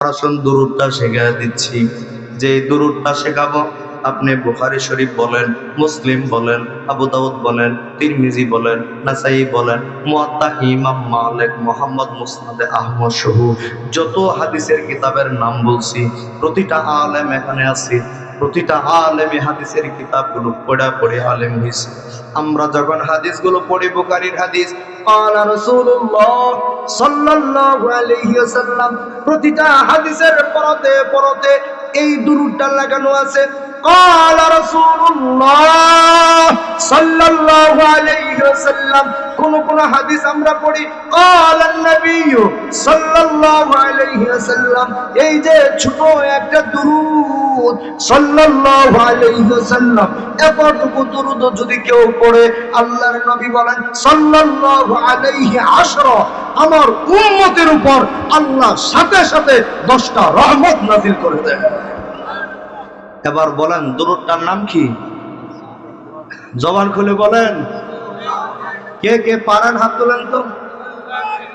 আসুন দুরুদটা শেখায় দিচ্ছি। যে দুরুদটা শেখাবো, আপনি বুখারি শরীফ বলেন, মুসলিম বলেন, আবু দাউদ বলেন, তিরমিজি বলেন, নাসাই বলেন মুয়াত্তা ইমাম মালিক, মোহাম্মদ মুসনাদে আহমদ সহ যত হাদিসের কিতাবের নাম বলছি, প্রতিটা আলেম এখানে আছে। প্রতিটা আলেমে হাদিসের কিতাবগুলো পড়া পড়ে আলেম হয়েছে আমরা যখন হাদিসগুলো পড়ি, বুখারীর হাদিস قال رسول الله صلى الله عليه وسلم প্রতিটা হাদিসের পরতে পরতে এই দুরুদটা লাগানো আছে قال رسول الله এতটুকু যদি কেউ পড়ে, আল্লাহর নবী বলেন সাল্লাহ আলাইহি আশরা আমার উম্মতের উপর আল্লাহ সাথে সাথে দশটা রহমত নাজিল করে দেন। এবার বলেন, দুরুদটার নাম কি? জবান খুলে বলেন, কে কে পারেন হাত তোলেন তো?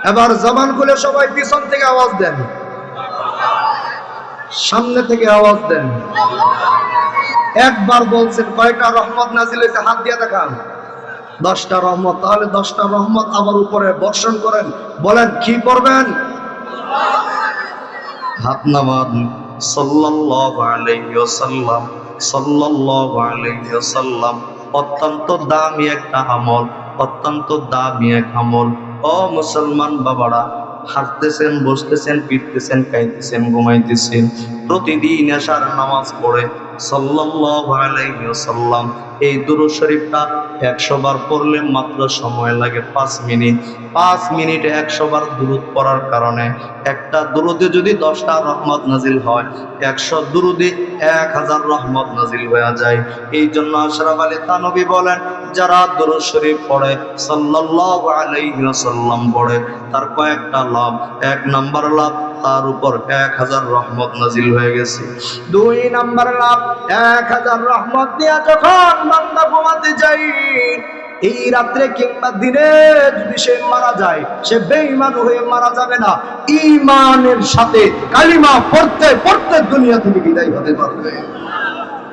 এবার জবান খুলে সবাই পিছন থেকে আওয়াজ দেন। সামনে থেকে আওয়াজ দেন। একবার বলছেন, কয়টা রহমত নাজিল হয়েছে, হাত দিয়ে দেখান। দশটা রহমত, তাহলে দশটা রহমত আবার উপরে বর্ষণ করেন। বলেন, কি করবেন? হাত নামান। সাল্লাল্লাহু আলাইহি ওয়াসাল্লাম, সাল্লাল্লাহু আলাইহি ওয়াসাল্লাম অত্যন্ত দামি একটা আমল, অত্যন্ত দামি এক আমল। ও মুসলমান বাবারা, হাঁটতেছেন, বসতেছেন পিটতেছেন খাইতেছেন, ঘুমাইতেছেন, প্রতিদিন আসার নামাজ পড়ে সাল্লাল্লাহু আলাইহি ওয়াসাল্লাম, এই দুরূদ শরীফটা একশো বার পড়লে মাত্র সময় লাগে পাঁচ মিনিট। পাঁচ মিনিটে একশো বার দুরুদ পড়ার কারণে একটা দুরুদে যদি দশটা রহমত নাজিল হয়, একশো দুরুদে এক হাজার রহমত নাজিল হয়ে যায়। এই জন্য আশরাফ আলী তানবী বলেন যারা দুরুদ শরীফ পড়ে, সাল্লাল্লাহু আলাইহি ওয়াসাল্লাম পড়ে, তার কয়েকটা লাভ। এক নাম্বার লাভ, তার উপর এক হাজার রহমত নাজিল হয়ে গেছে। দুই নাম্বার লাভ, এক হাজার রহমত দিয়া যখন বান্দা ঘুমাতে যাই এই রাত্রে কিংবা দিনে যদি সে মারা যায়, সে বেঈমান হয়ে মারা যাবে না। ইমানের সাথে কালিমা পড়তে পড়তে দুনিয়া থেকে বিদায় হতে পারবে।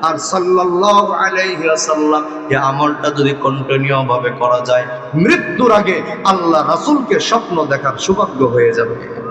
আর সাল্লাল্লাহু আলাইহি ওয়াসাল্লাম এই আমলটা যদি কন্টিনিউ ভাবে করা যায়, মৃত্যুর আগে আল্লাহ রাসূলকে স্বপ্ন দেখার সৌভাগ্য হয়ে যাবে।